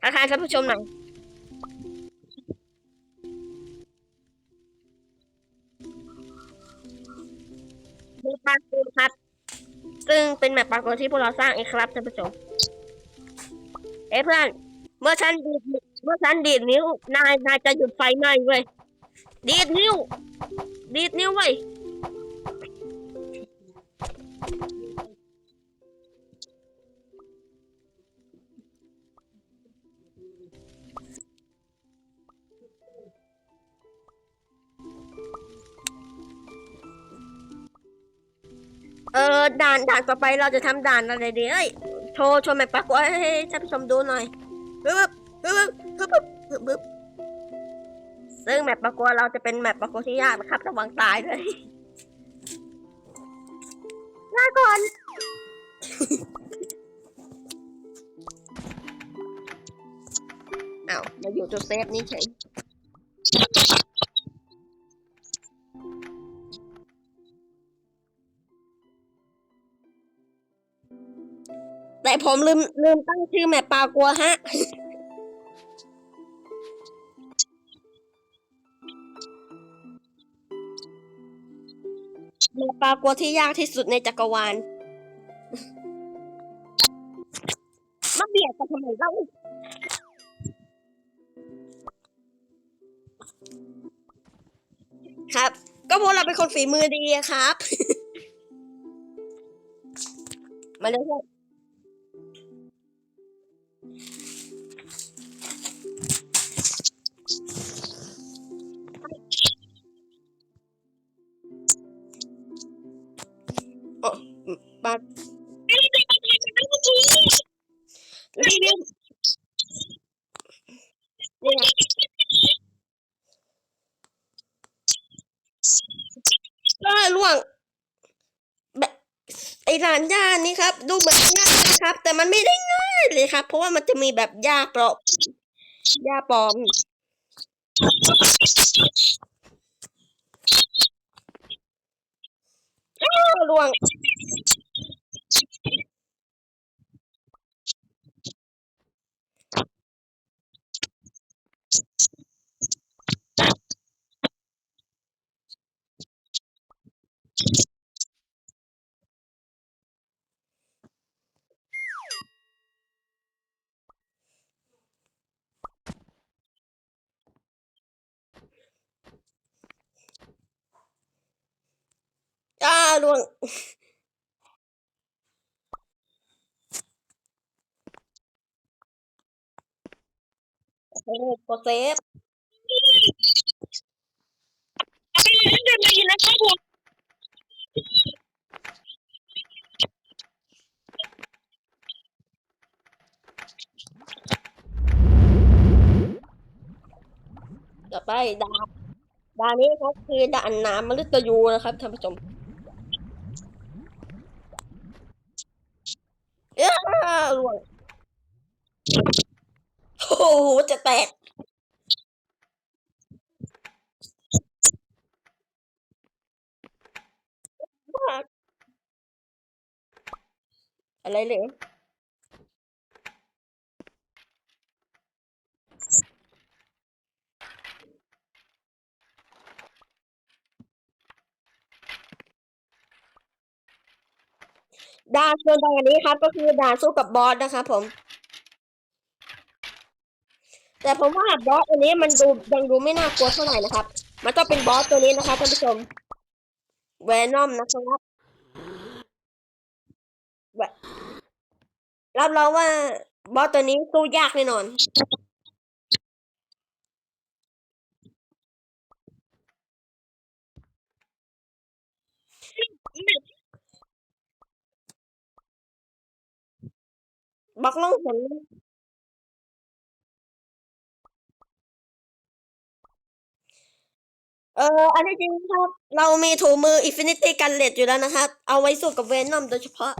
ทักทายท่านผู้ชมหน่อยมีปาโกครับ ซึ่งเป็นแมปปลาโกที่พวกเราสร้างเองครับท่านผู้ชม เอ้ยเพื่อน เมื่อฉันดีดเมื่อฉันดีดนิ้ว นาย นายจะหยุดไฟไหม้เว้ย ดีดนิ้ว ดีดนิ้วเว้ย ออด่านด่านต่อไปเราจะทำด่านอะไรดีเอ้ยโชว์โชว์แมปปรากฏให้ท่านผู้ชมดูหน่อยปึ๊บปึ๊บปึ๊บปึ๊บปึ๊บซึ่งแมปปรากฏเราจะเป็นแมปปรากฏที่ยากนะครับระวังตายเลยลาก่อนอ้าวมาอยู่จุดเซฟนี่เฉย ผมลืมลืมตั้งชื่อแมปปลากัวฮะ แมปปลากัวที่ยากที่สุดในจักรวาลมาเบียดกันทำไมเล่าครับ ก็พราะเราเป็นคนฝีมือดีครับ มาเลยครับโเพราะว่ามันจะมีแบบหญ้าปลอมย่าปลอมอ้าวล่วง อ้า วง โอ้โหโปรเซฟเดินมาอยู่นะครับผมต่อไปด่าบดานนี้ครับคือด่านน้ำมฤตยูนะครับท่านผู้ชม เอ้อล่วงโอ้โหจะแตกอะไรเลย ด่านส่วนด่านนี้ครับ ก็คือด่านสู้กับบอสนะครับผม แต่ผมว่าบอสตัวนี้มันดูยังดูไม่น่ากลัวเท่าไหร่นะครับ มันต้องเป็นบอสตัวนี้นะครับท่านผู้ชมแวนอมนะครับรับรองว่าบอสตัวนี้สู้ยากแน่นอน บักลองเห็นเออ อันที่จริงครับ เรามีถูมืออินฟินิตี้กันเลดอยู่แล้วนะครับ เอาไว้สู้กับเวนอมโดยเฉพาะ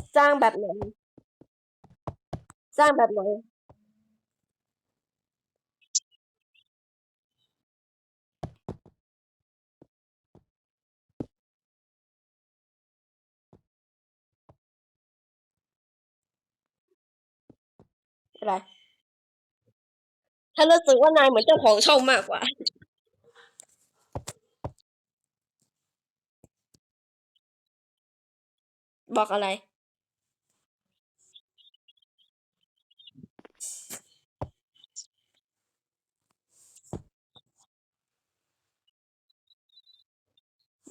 เสร้างแบบไหน สร้างแบบไหน อะไรฉันรู้สึกว่านายเหมือนเจ้าของช่องมากกว่า บอกอะไร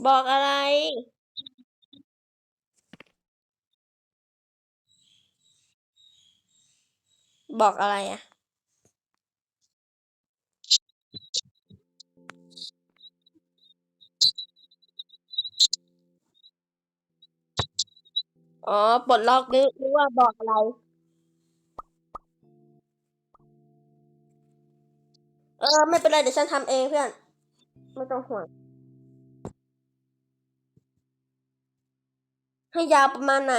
บอกอะไร บอกอะไรอะ อ๋อปลดล็อกนึกนึกว่าบอกอะไร เออ ไม่เป็นไร เดี๋ยวฉันทำเองเพื่อน ไม่ต้องห่วง ให้ยาวประมาณไหน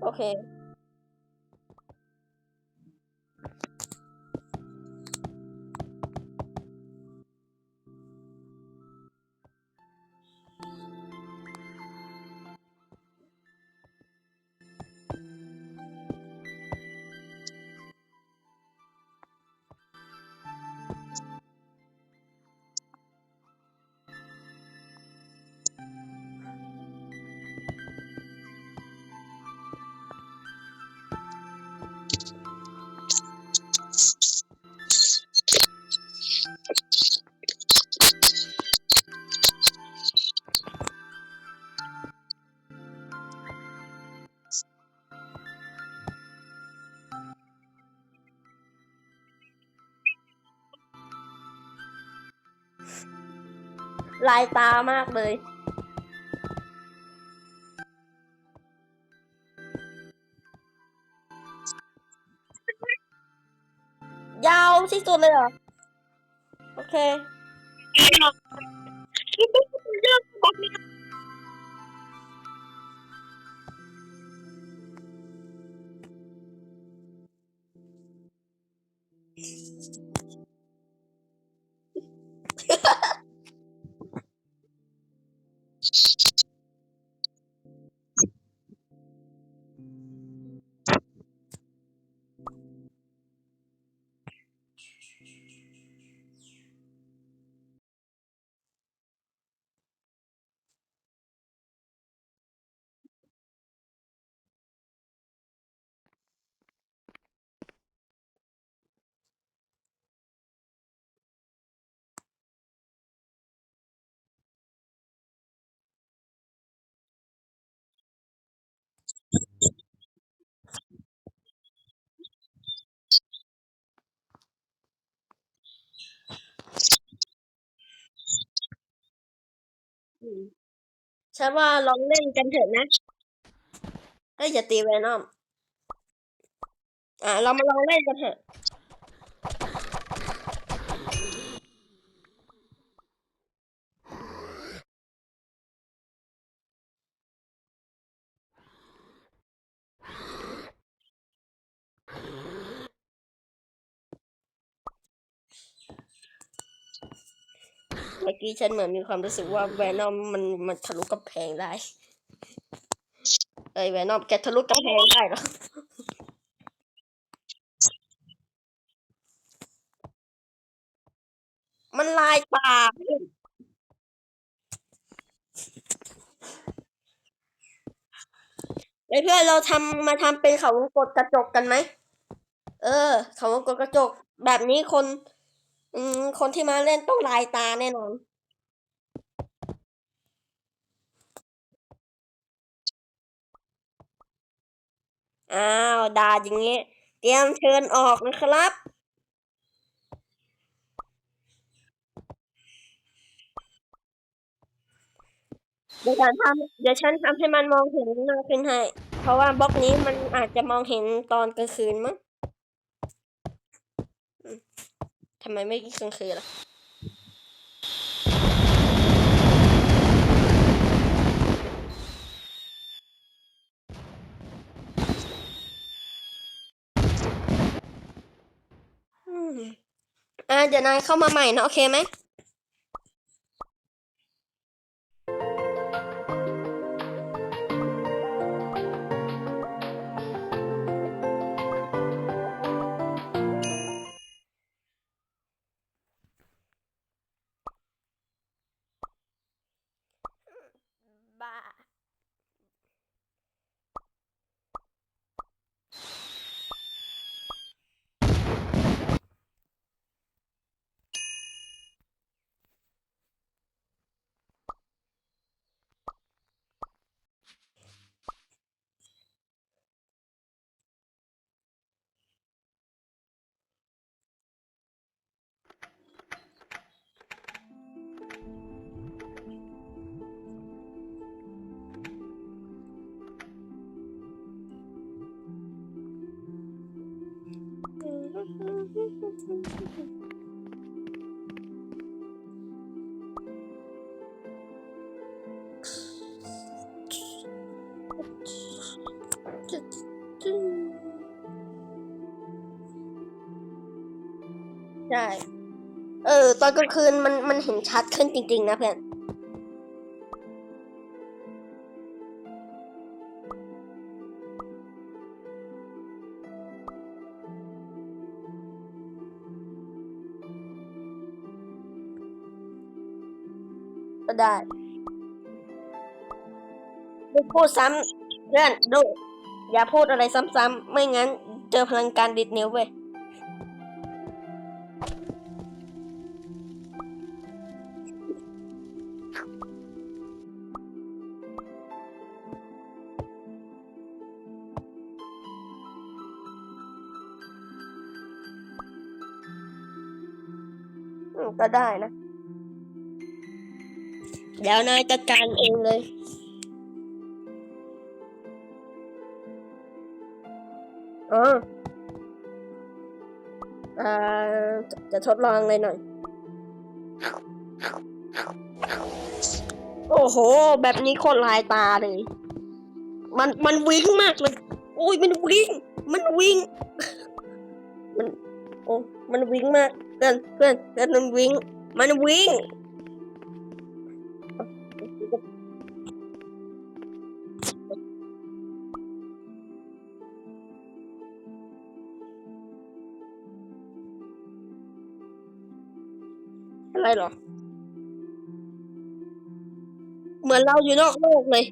โอเค ลายตามากเลย ยาวที่สุดเลยเหรอ โอเค อืมฉันว่าลองเล่นกันเถอะนะเอ้ยอย่าตีแวนอม อ่าเรามาลองเล่นกันเถอะี้ฉันเหมือนมีความรู้สึกว่าแวนอมมันมันทะลุกำแพงได้เอ้ยแวนอมแกทะลุกำแพงได้หรอมันลายปากไอ้ยเพื่อนเราทำมาทำเป็นเขาวงกดกระจกกันไหม เออ เขาวงกดกระจกแบบนี้คน อืมคนที่มาเล่นต้องลายตาแน่นอน อ้าวด่าอย่างนี้ เตรียมเชิญออกนะครับ เดี๋ยวฉันทำเดี๋ยวฉันทำให้มันมองเห็นมากขึ้นให้ เพราะว่าบล็อกนี้มันอาจจะมองเห็นตอนกลางคืนมั้งทำไมไม่กลางคืนล่ะ อ่าเดี๋ยวนายเข้ามาใหม่นะโอเคไหม ใช่ เออ ตอนกลางคืนมันมันเห็นชัดขึ้นจริง ๆ นะเพื่อน ได้ไม่พูดซ้ำเพื่อนดูอย่าพูดอะไรซ้ำๆไม่งั้น เจอพลังการดิดนิ้วเว้ยก็ได้นะ เดี๋ยวนายจัดการเองเลยเอออ่าจะจะทดลองเลยหน่อย โอ้โห แบบนี้โคนลายตาเลย มันมันวิ่งมากมันโอ้ยมันวิ่ง มันวิ่ง มัน โอ้ มันวิ่งมากเพื่อนเพื่อนเพื่อนมันวิ่ง มันวิ่ง อะไรหรอ เหมือนเราอยู่นอกโลกเลย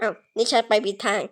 อ้าวนี่ฉันไปผิดทาง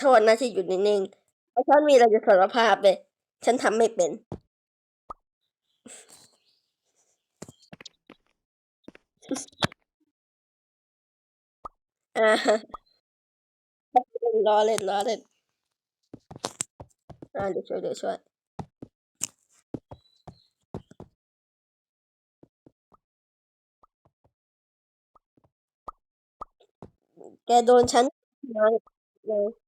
โทษนะที่อยู่นิ่งๆเพราะฉันมีอะไรจะสารภาพเลย ฉันทำไม่เป็น อ่าล้อเล่นล้อเล่นอ่าเดี๋ยวช่วยเดี๋ยวช่วยแกโดนฉันมาเลย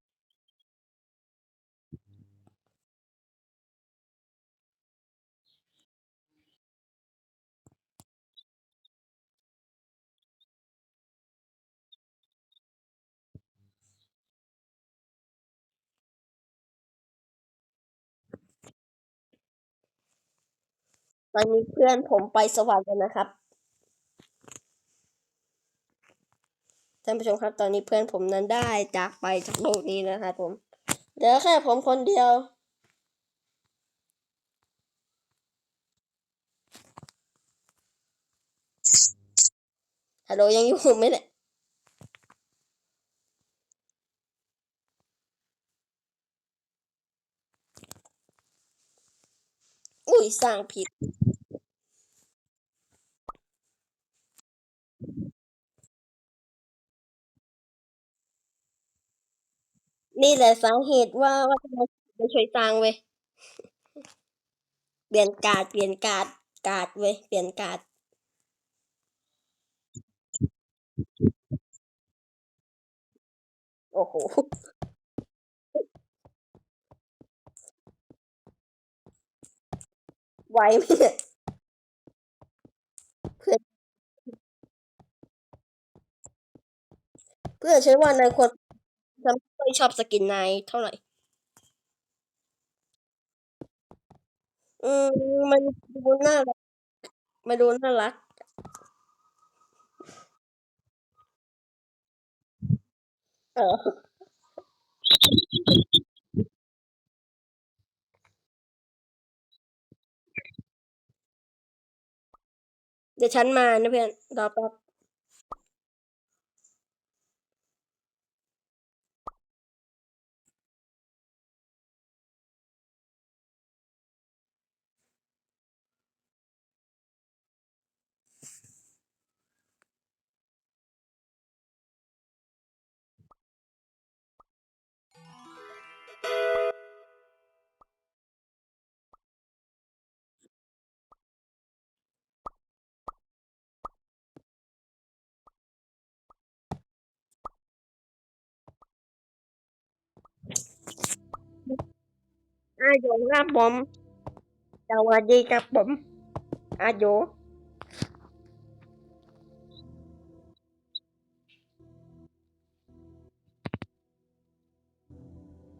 ตอนนี้เพื่อนผมไปสวรรค์แล้วนะครับท่านผู้ชมครับตอนนี้เพื่อนผมนั้นได้จากไปจากโลกนี้นะครับผมเหลือแค่ผมคนเดียว ฮัลโหลยังอยู่ไหมเนี่ย ยสร้างผิด นี่แหละสาเหตุว่าว่าทำไมไม่ช่วยสร้างเว้ยเปลี่ยนการ์ดเปลี่ยนการ์ดการ์ดเว้ยเปลี่ยนการ์ดโอ้โห ไหวไหมเนี่ยเพื่อนเพื่อนฉันว่านายควรฉันไม่ค่อยชอบสกินนายเท่าไหร่ อืมมันดูน่ารักมันดูน่ารักเออ เดี๋ยวฉันมานะเพื่อนรอแป๊บ อาโยครับผมสวัสดีครับผมอาโย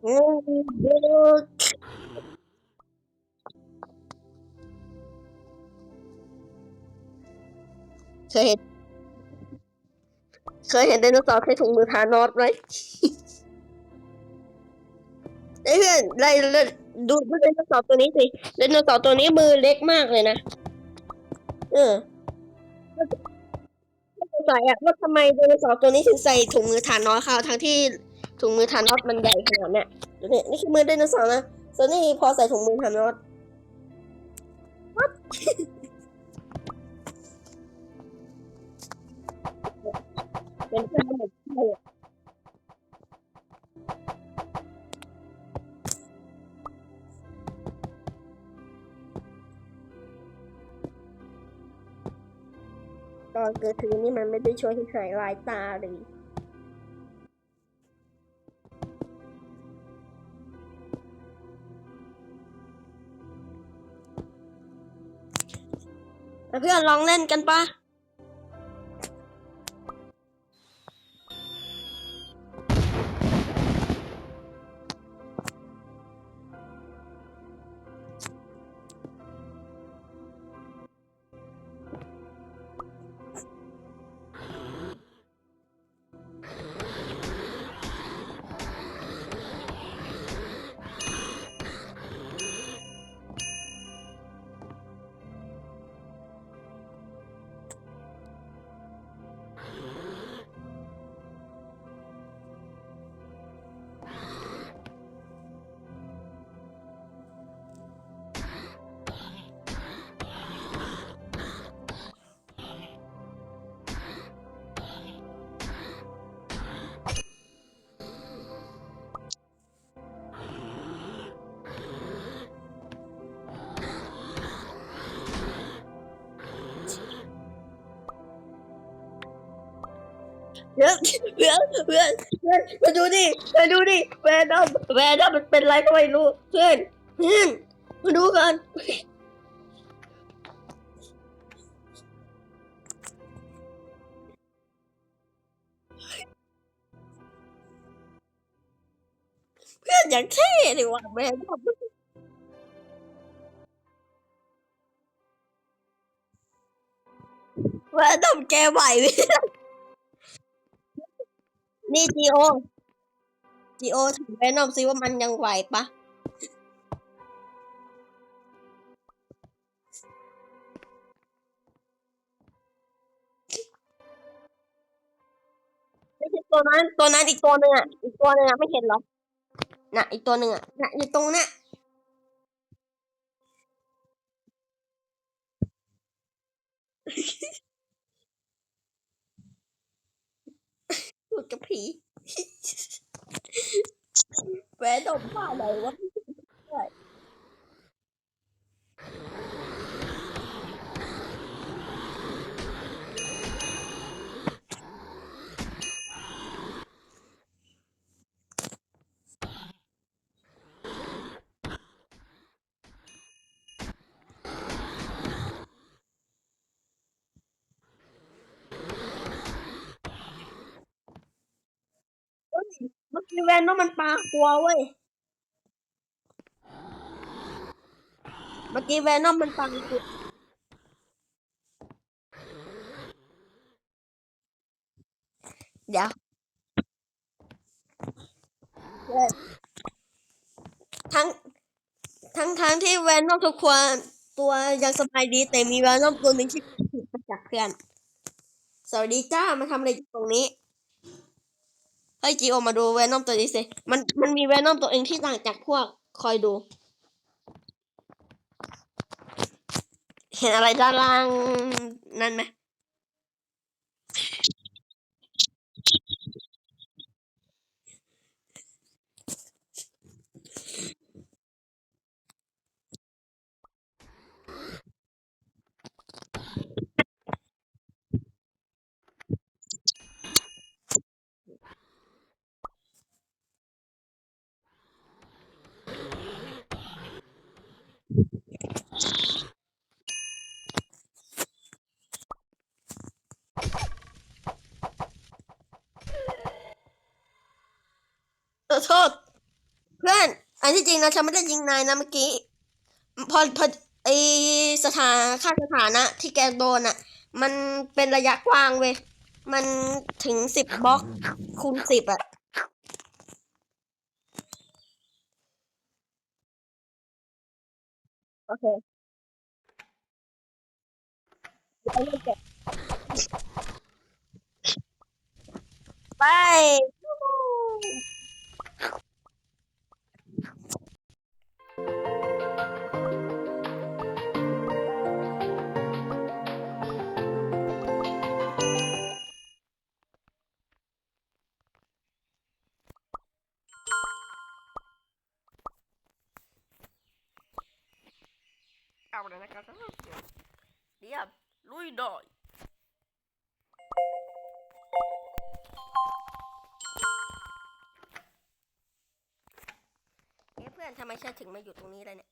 งูบุกเคยเห็นเคยเห็นไดโนเสาร์ใช้ถุงมือทานอสไหมเอ้เพื่อนไล่ไล่ ดูดูไดโนเสาร์ตัวนี้สิไดโนเสาร์ตัวนี้มือเล็กมากเลยนะ เออสงสัยอะว่าทำไมไดโนเสาร์ตัวนี้ถึงใส่ถุงมือทานอสเขาทั้งที่ถุงมือทานอสมันใหญ่ขนาดเนี้ยดูนี่นี่คือมือไดโนเสาร์นะส่วนนี้พอใส่ถุงมือทานอสเป็นเพื่อน ตอนเกิดถึงนี่มันไม่ได้ช่วยให้หายลายตาเลยเพื่อนลองเล่นกันปะ เพื่อเพื่อนเพื่อนเพื่อนมาดูดิมาดูดิแวนอมแวนอมมันเป็นไรก็ไม่รู้เพื่อนเพื่อนมาดูกันเพื่อนอย่างเท่เลยว่ะแวนอมแวนอมแกไหวไหม นี่จีโอจีโอถามแวนอมซิว่ามันยังไหวปะไม่ใช่ตัวนั้นตัวนั้นอีกตัวหนึ่งอะอีกตัวหนึ่งอะไม่เห็นหรอน่ะอีกตัวหนึ่งอะน่ะอยู่ตรงน่ะ พูดกับผีแหวนดมผ้าอะไรวะเมื่ อกี้แวนดอมมันปลากลัวเว้ย เมื่อกี้แวนอมมันปลากลัวเดี๋ยวทั้ง ทั้งทั้งที่แวนดอมทุกคนตัวยังสบายดี แต่มีแวนดอมตัวหนึ่งที่ผิดมาจากเพื่อน สวัสดีจ้ามาทำอะไรอยู่ตรงนี้ เฮ้ยจีโอมาดูแวนอมตัวนี้สิ มันมันมีแวนอมตัวเองที่ต่างจากพวกคอยดู เห็นอะไรด้านล่างนั่นไหม เอโทษ เพื่อนอันที่จริงนะฉันไม่ได้ยิงนายนะเมื่อกี้ พอพอไอสถานค่าสถานะ ที่แกโดนอะ มันเป็นระยะกว้างเว้ยมันถึงสิบบล็อกคูณสิบอะโอเคไป อยู่ตรงนี้เลยเนี่ย